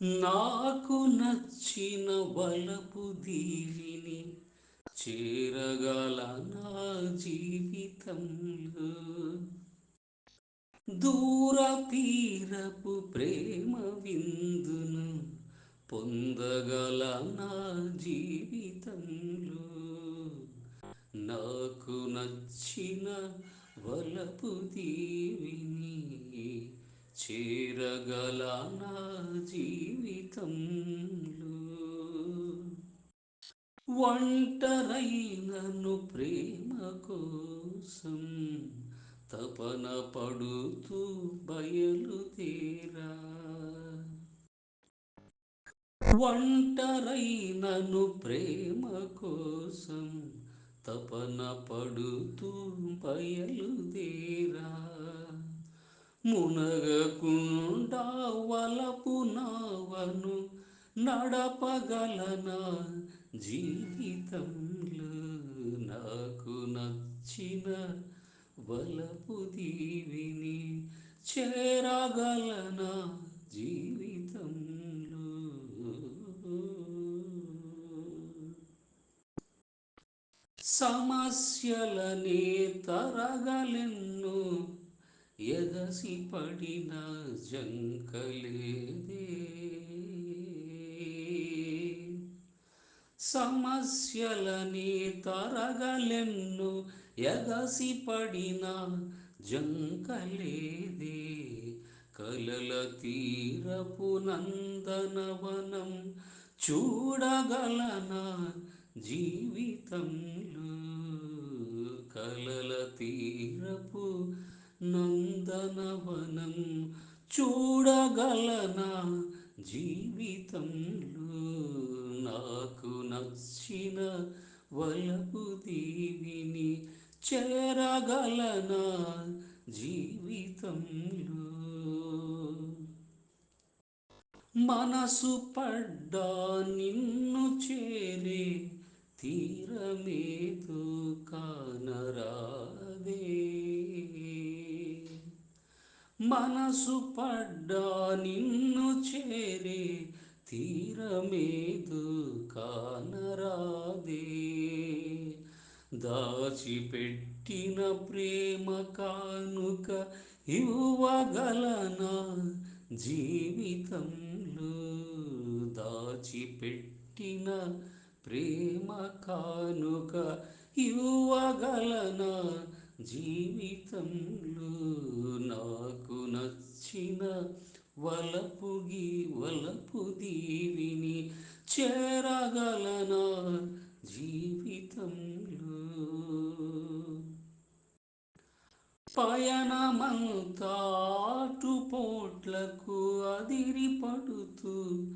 నాకు నచ్చిన వలపు దీవిని చేరగల నా జీవితంలో. దూర తీరపు ప్రేమ విందును పొందగల నా జీవితంలో. నాకు నచ్చిన వలపు దీవిని చేరగల నా జీవితంలో. ఒంటరైనను ప్రేమ కోసం తపన పడుతూ బయలుదేరా. ఒంటరైనను ప్రేమ కోసం తపన పడుతూ బయలుదేరా. మునగకుండా వలపు నావను నడపగలనా? జీవితంలో నాకు నచ్చిన వలపు దీవిని చేరగలన? జీవితంలో. సమస్యలనే తరగలెన్నో ఎదసి పడిన జంకలేదే. సమస్యలని తరగలెన్ను ఎగసి పడిన జంకలేదే. కలల తీరపు నందనవనం చూడగలనా జీవితంలో. కలల తీరపు నందనవనం చూడగలనా జీవితంలో? నాకు నచ్చిన వలపు దీవిని చేరగలనా జీవితంలో? మనసు పడ్డా నిన్ను చేరే తీరమేదో కానరాదే. మనసు పడ్డా నిన్ను చేరే తీరమేదు కానరాదే. దాచిపెట్టిన ప్రేమ కానుక ఇవ్వగలనా జీవితంలో? దాచిపెట్టిన ప్రేమ కానుక ఇవ్వగలనా జీవితంలో నాకు నచ్చిన వలపుగి వలపు దీవిని చేరగలనా జీవితంలో. పయనమంతాటు పోట్లకు అదిరి పడుతూ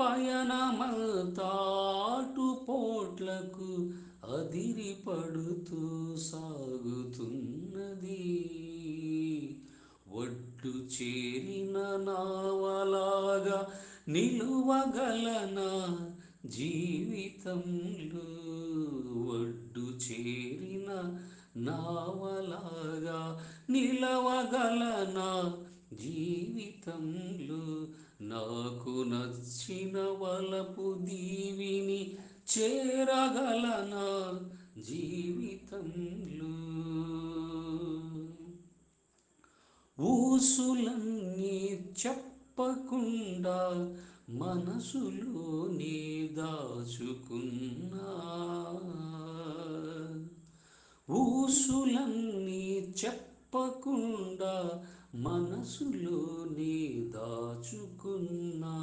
పయనమంతాటు పోట్లకు అదిరి పడుతూ సాగుతున్నది. ఒడ్డు చేరిన నావలాగా నిలువగలనా జీవితంలో? ఒడ్డు చేరిన నావలాగా నిలవగలనా జీవితంలో? నాకు నచ్చిన వలపు దీవిని చేరగలనా జీవితంలో? ఊసులన్నీ చెప్పకుండా మనసులోనే దాచుకున్నా. ఊసులన్నీ చెప్పకుండా మనసులోనే దాచుకున్నా.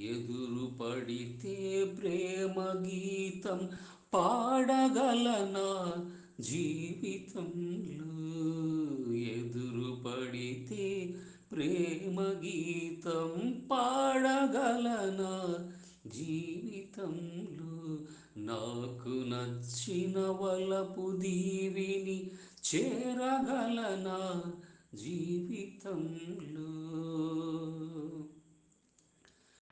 ఎదురు పడితే ప్రేమ గీతం పాడగలనా జీవితంలో? ఎదురు పడితే ప్రేమ గీతం పాడగలనా జీవితంలో నాకు నచ్చిన వలపు దీవిని చేరగలనా జీవితంలో?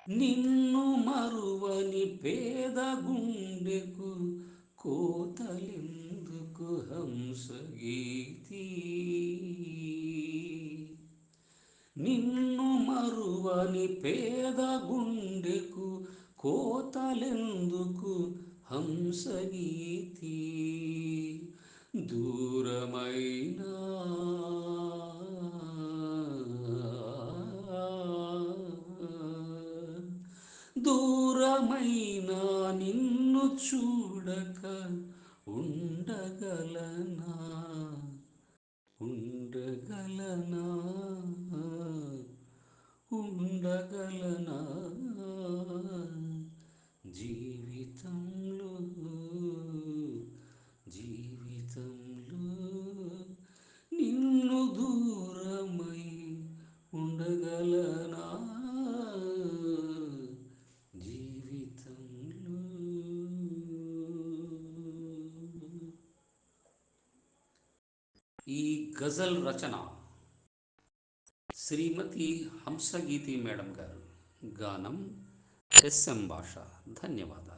నిన్ను మరువని పేద గుండెకు కోతలెందుకు హంసగీతి నిన్ను మరువని పేద గుండెకు కోతలెందుకు హంసగీతి? దూరమైనా దూరమైనా నిన్ను చూడక ఉండగలనా? ఉండగలనా? ఉండగలనా? గజల్ రచన. శ్రీమతి హంసగీతి మేడం గారు. గానం ఎస్ఎం భాష. ధన్యవాదాలు.